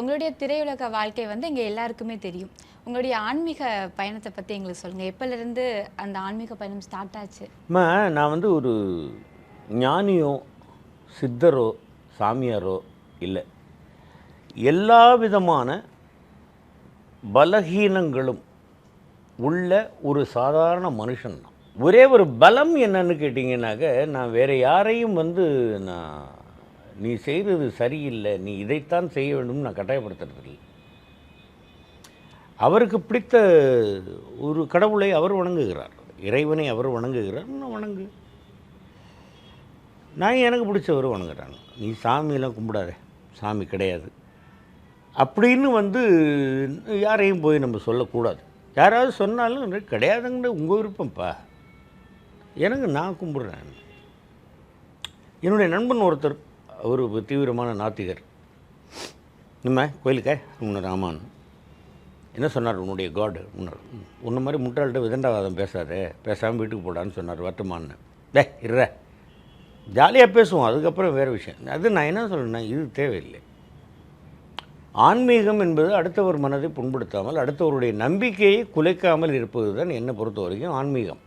உங்களுடைய திரையுலக வாழ்க்கை வந்து இங்கே எல்லாருக்குமே தெரியும். உங்களுடைய ஆன்மீக பயணத்தை பற்றி எங்களுக்கு சொல்லுங்கள் எப்போலேருந்து அந்த ஆன்மீக பயணம் ஸ்டார்ட் ஆச்சு? நான் வந்து ஒரு ஞானியோ சித்தரோ சாமியாரோ இல்லை. எல்லா விதமான பலகீனங்களும் உள்ள ஒரு சாதாரண மனுஷன் தான் ஒரே ஒரு பலம் என்னன்னு கேட்டிங்கனாக்க நான் வேறு யாரையும் வந்து நான் நீ செய்கிறது சரியில்லை நீ இதைத்தான் செய்ய வேண்டும் நான் கட்டாயப்படுத்துறதில்லை. அவருக்கு பிடித்த ஒரு கடவுளை அவர் வணங்குகிறார். இறைவனை அவர் வணங்குகிறார். நான் வணங்கு? நான் எனக்கு பிடிச்சவர் வணங்குறாங்க. நீ சாமியெல்லாம் கும்பிடாத. சாமி கிடையாது. அப்படின்னு வந்து யாரையும் போய் நம்ம சொல்லக்கூடாது. யாராவது சொன்னாலும் கிடையாதுங்கிற உங்கள் விருப்பம்ப்பா. எனக்கு நான் கும்பிட்றேன். என்னுடைய நண்பன் ஒருத்தர் அவர் தீவிரமான நாத்திகர். நம்ம கோயிலுக்கே உன்னை ராமான் என்ன சொன்னார் உன்னுடைய காடு உன்னர் உன்ன மாதிரி முட்டாள்கிட்ட விதண்டாவாதம் பேசாதே பேசாமல் வீட்டுக்கு போடான்னு சொன்னார் வட்டமான்னு டே இருற ஜாலியாக பேசுவோம் அதுக்கப்புறம் வேறு விஷயம். அது நான் என்ன சொல்லணும்னா இது தேவையில்லை. ஆன்மீகம் என்பது அடுத்தவர் மனதை புண்படுத்தாமல் அடுத்தவருடைய நம்பிக்கையை குலைக்காமல் இருப்பது தான் என்னை பொறுத்த வரைக்கும் ஆன்மீகம்.